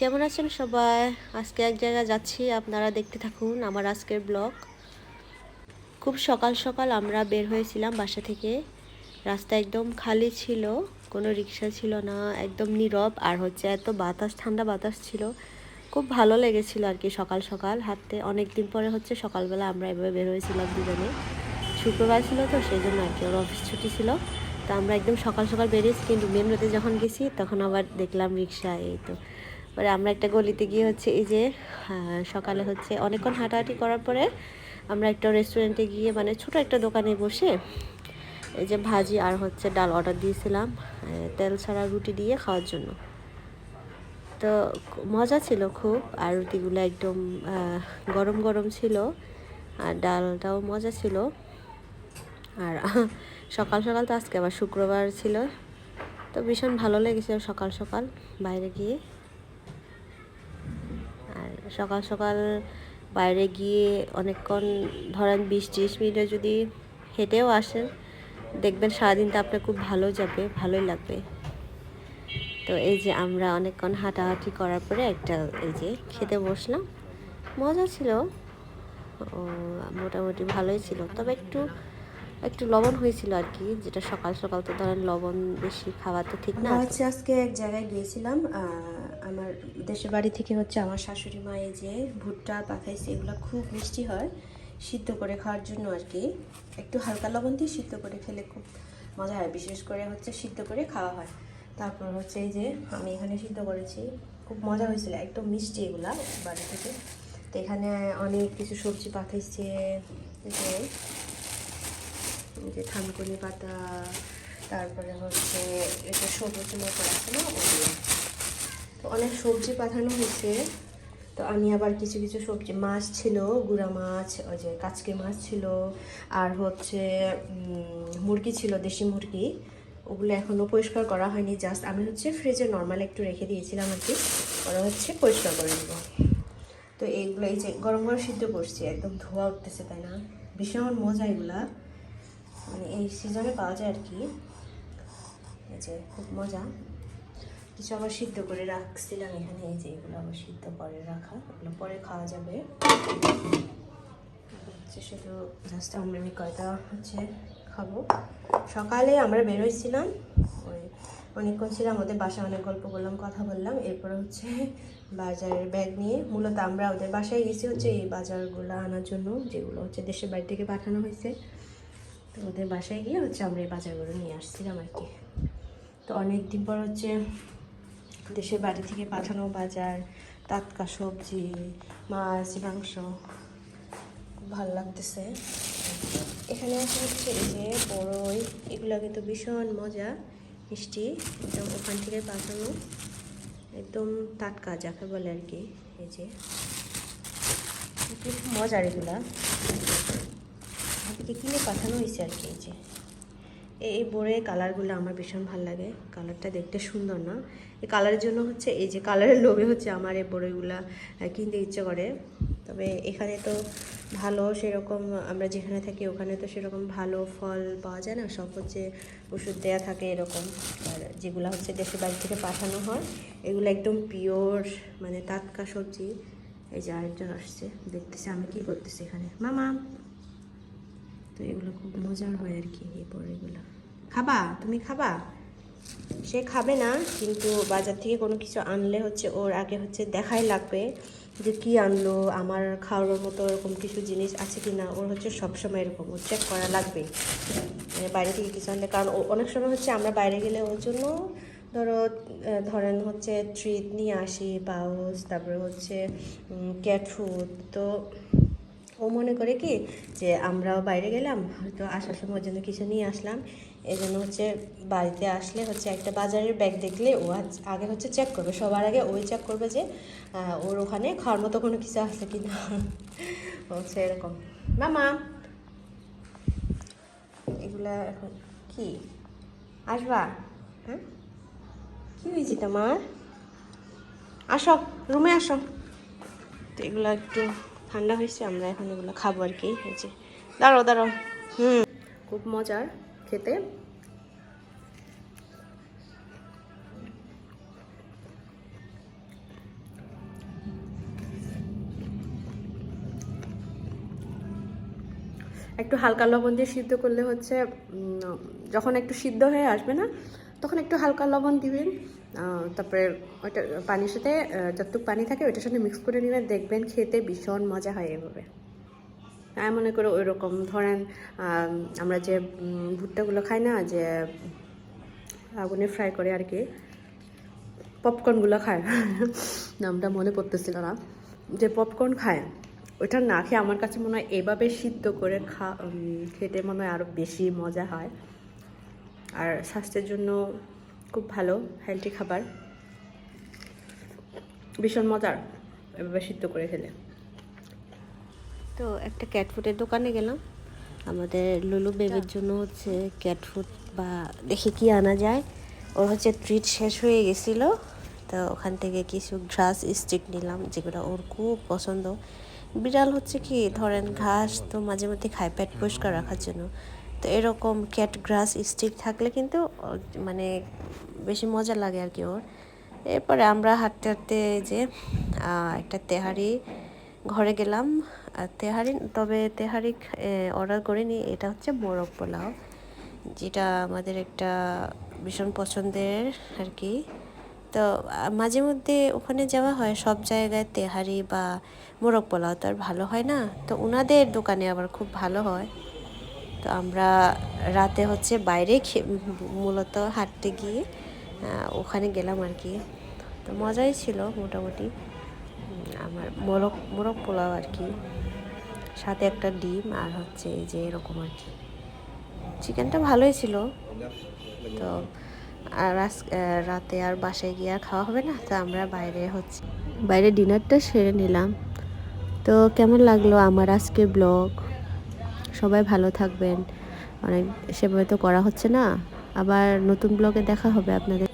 কেমন আছেন সবাই? আজকে এক জায়গায় যাচ্ছি, আপনারা দেখতে থাকুন আমার আজকের ব্লগ। খুব সকাল সকাল আমরা বের হয়েছিলাম বাসা থেকে। রাস্তা একদম খালি ছিল, কোনো রিক্সা ছিল না, একদম নীরব, আর হচ্ছে এত বাতাস, ঠান্ডা বাতাস ছিল। খুব ভালো লেগেছিল আর কি সকাল সকাল হাঁটতে। অনেক দিন পরে হচ্ছে সকালবেলা আমরা এভাবে বের হয়েছিলাম দুজনে। শুক্রবার ছিল তো সেই জন্য আর কি ওর অফিস ছুটি ছিল। তো আমরা একদম সকাল সকাল বেরিয়েছি, কিন্তু মেন রোডে যখন গেছি, তখন আবার দেখলাম রিক্সা, এই তো। পরে আমরা একটা গলিতে গিয়ে হচ্ছে এই যে সকালে হচ্ছে অনেকক্ষণ হাঁটাহাঁটি করার পরে আমরা একটা রেস্টুরেন্টে গিয়ে মানে ছোট একটা দোকানে বসে এই যে ভাজি আর হচ্ছে ডাল অর্ডার দিয়েছিলাম তেল ছাড়া রুটি দিয়ে খাওয়ার জন্য। তো মজা ছিল খুব, আর রুটিগুলো একদম গরম গরম ছিল, আর ডালটাও মজা ছিল। আর সকাল সকাল তো আজকে আবার শুক্রবার ছিল, তো ভীষণ ভালো লেগেছিল সকাল সকাল বাইরে গিয়ে। সকাল সকাল বাইরে গিয়ে অনেকক্ষণ ধরেন বিশ ত্রিশ মিনিটে যদি হেঁটেও আসেন, দেখবেন সারাদিনটা আপনার খুব ভালো যাবে, ভালোই লাগবে। তো এই যে আমরা অনেকক্ষণ হাঁটাহাঁটি করার পরে একটা এই যে খেতে বসলাম, মজা ছিল। মোটামুটি ভালোই ছিল। তবে একটু একটু লবণ হয়েছিল আর কি, যেটা সকাল সকাল তো ধরেন লবণ বেশি খাওয়া তো ঠিক না। হচ্ছে আজকে এক জায়গায় গিয়েছিলাম আমার দেশের বাড়ি থেকে হচ্ছে আমার শাশুড়ি মা এই যে ভুট্টা পাঠাইছে এগুলো খুব মিষ্টি হয়, সিদ্ধ করে খাওয়ার জন্য আর কি। একটু হালকা লবণ দিয়ে সিদ্ধ করে খেলে খুব মজা হয়, বিশেষ করে হচ্ছে সিদ্ধ করে খাওয়া হয়। তারপর হচ্ছে এই যে আমি এখানে সিদ্ধ করেছি, খুব মজা হয়েছিল, একদম মিষ্টি এগুলা বাড়ি থেকে। তো এখানে অনেক কিছু সবজি পাঠাইছে এই যে যে থানকুনি পাতা, তারপরে হচ্ছে এটা সবুজ মতো আছে না, ওগুলো। তো অনেক সবজি পাঠানো হয়েছে। তো আমি আবার কিছু কিছু সবজি, মাছ ছিল, গুঁড়া মাছ, ওই যে কাচকে মাছ ছিল, আর হচ্ছে মুরগি ছিল, দেশি মুরগি। ওগুলো এখনও পরিষ্কার করা হয়নি, জাস্ট আমি হচ্ছে ফ্রিজে নর্মাল একটু রেখে দিয়েছিলাম আর কি। ওরা হচ্ছে পরিষ্কার করে নেব। তো এইগুলো, এই যে গরম গরম সিদ্ধ করছি, একদম ধোয়া উঠতেছে, তাই না? ভীষণ মজা এগুলা। মানে এই সিজনে পাওয়া যায় আর কি। এই যে খুব মজা। কিছু আবার সিদ্ধ করে রাখছিলাম এখানে, এই যে এগুলো আবার সিদ্ধ করে রাখা এগুলো পরে খাওয়া যাবে। হচ্ছে শুধু জাস্ট আমরা আমি কয়টা হচ্ছে খাব। সকালে আমরা বেরোইছিলাম, ওই অনেকক্ষণ ছিলাম ওদের বাসায় অনেক গল্প করলাম কথা বললাম, এরপরে হচ্ছে বাজারের ব্যাগ নিয়ে মূলত আমরা ওদের বাসায় গেছি হচ্ছে এই বাজারগুলো আনার জন্য, যেগুলো হচ্ছে দেশের বাড়ি থেকে পাঠানো হয়েছে। তো ওদের বাসায় গিয়ে হচ্ছে আমরা এই বাজারগুলো নিয়ে আসছিলাম আর কি। তো অনেক দিন পর হচ্ছে দেশের বাড়ি থেকে পাঠানো বাজার, টাটকা সবজি, মাছ, মাংস খুব ভালো লাগতেছে। এখানে হচ্ছে এই যে বড়ই এগুলো কিন্তু ভীষণ মজা, মিষ্টি, একদম ওখান থেকে পাঠানো, একদম টাটকা, যাকে বলে আর কি, এই যে। খুব মজার এগুলা থেকে কিনে পাঠানো হয়েছে আর কি, এই যে। এই বোরের কালারগুলো আমার ভীষণ ভালো লাগে। কালারটা দেখতে সুন্দর না। এই কালারের জন্য হচ্ছে এই যে কালারের লোভে হচ্ছে আমার এই আহ, কিনতে ইচ্ছে করে। তবে এখানে তো ভালো সেরকম আমরা যেখানে থাকি ওখানে তো সেরকম ভালো ফল পাওয়া যায় না। সব হচ্ছে ওষুধ দেয়া থাকে এরকম। আর যেগুলো হচ্ছে দেশের বাড়ি থেকে পাঠানো হয় এগুলো একদম পিওর মানে টাটকা সবজি। এই যে আরেকজন আসছে দেখতেছে আমি কি করতেছি এখানে। মামা তো এগুলো খুব মজার হয় আর কি, এই বড়িগুলো খাবা? তুমি খাবা? সে খাবে না, কিন্তু বাজার থেকে কোনো কিছু আনলে হচ্ছে ওর আগে হচ্ছে দেখাই লাগবে যে কি আনলো, আমার খাওয়ার মতো এরকম কিছু জিনিস আছে কি না ওর হচ্ছে সবসময় এরকম ওর চেক করা লাগবে মানে বাইরে থেকে কিছু আনলে, কারণ অনেক সময় হচ্ছে আমরা বাইরে গেলে ওর জন্য ধরো ধরেন হচ্ছে ট্রিট নিয়ে আসি পাউস তারপরে হচ্ছে ক্যাট ফুড তো ও মনে করে কি যে আমরাও বাইরে গেলাম, হয়তো আসার সময় জন্য কিছু নিয়ে আসলাম। এই জন্য হচ্ছে বাড়িতে আসলে হচ্ছে একটা বাজারের ব্যাগ দেখলে ও আগে হচ্ছে চেক করবে, সবার আগে ওই চেক করবে যে ওর ওখানে খাওয়ার মতো কোনো কিছু আছে কি না হচ্ছে এরকম। মামা! এগুলা এখন কি? আসবা? হ্যাঁ? কি হয়েছে তোমার? আসো রুমে আসো। তো এগুলো একটু ঠান্ডা হয়েছে, আমরা এখন এগুলো খাব আর কি হয়েছে দাঁড়ো দাঁড়ো হুম। খুব মজার খেতে। একটু হালকা লবণ দিয়ে সিদ্ধ করলে হচ্ছে যখন একটু সিদ্ধ হয়ে আসবে না তখন একটু হালকা লবণ দিবেন। তারপরে ওইটা পানির সাথে যতটুকু পানি থাকে ওইটার সাথে মিক্স করে নেবেন। দেখবেন খেতে ভীষণ মজা হয় এভাবে। আমি মনে করি ওই রকম ধরেন আমরা যে ভুট্টাগুলো খাই না, যে, আগুনে ফ্রাই করে আর কি পপকর্নগুলো খায়। নামটা মনে পড়তেছিল না। যে পপকর্ন খায়, ওইটা না খেয়ে আমার কাছে মনে হয় এভাবে সিদ্ধ করে খা খেতে মনে হয় আরও বেশি মজা হয়। আর স্বাস্থ্যের জন্য খুব ভালো হেলদি খাবার। ভীষণ মজার এভাবে সিদ্ধ করে খেলে। তো একটা ক্যাট ফুডের দোকানে গেলাম। আমাদের লুলু বেবির জন্য হচ্ছে ক্যাট ফুড বা দেখে কি আনা যায়। ওর হচ্ছে ট্রিট শেষ হয়ে গেছিল। তো ওখান থেকে কিছু ঘাস স্টিক নিলাম যেগুলো ওর খুব পছন্দ। বিড়াল হচ্ছে কি ধরেন ঘাস তো মাঝে মধ্যে খায় পেট পরিষ্কার রাখার জন্য। তো এরকম ক্যাট গ্রাস স্টিক থাকলে কিন্তু মানে বেশি মজা লাগে আর কি ওর। এরপরে আমরা হাঁটতে হাঁটতে যে একটা তেহারি ঘরে গেলাম। তেহারি, তবে তেহারি অর্ডার করিনি, এটা হচ্ছে মোরগ পোলাও, যেটা আমাদের একটা ভীষণ পছন্দের আর কি। তো মাঝে মধ্যে ওখানে যাওয়া হয়, সব জায়গায় তেহারি বা মোরগ পোলাও তো আর ভালো হয় না। তো ওনাদের দোকানে আবার খুব ভালো হয়। তো আমরা রাতে হচ্ছে বাইরে মূলত হাঁটতে গিয়ে ওখানে গেলাম আর কি। তো মজাই ছিল মোটামুটি। আমার মোরগ মোরগ পোলাও আর কি। সাথে একটা ডিম আর হচ্ছে এই যে এরকম আর কি। চিকেনটা ভালোই ছিল। তো আর রাতে আর বাসায় গিয়ে আর খাওয়া হবে না। তো আমরা বাইরে হচ্ছে বাইরে ডিনারটা সেরে নিলাম। তো কেমন লাগল আমার আজকে ব্লগ? সবাই ভালো থাকবেন। অনেক সেভাবে তো করা হচ্ছে না। আবার নতুন ব্লগে দেখা হবে আপনাদের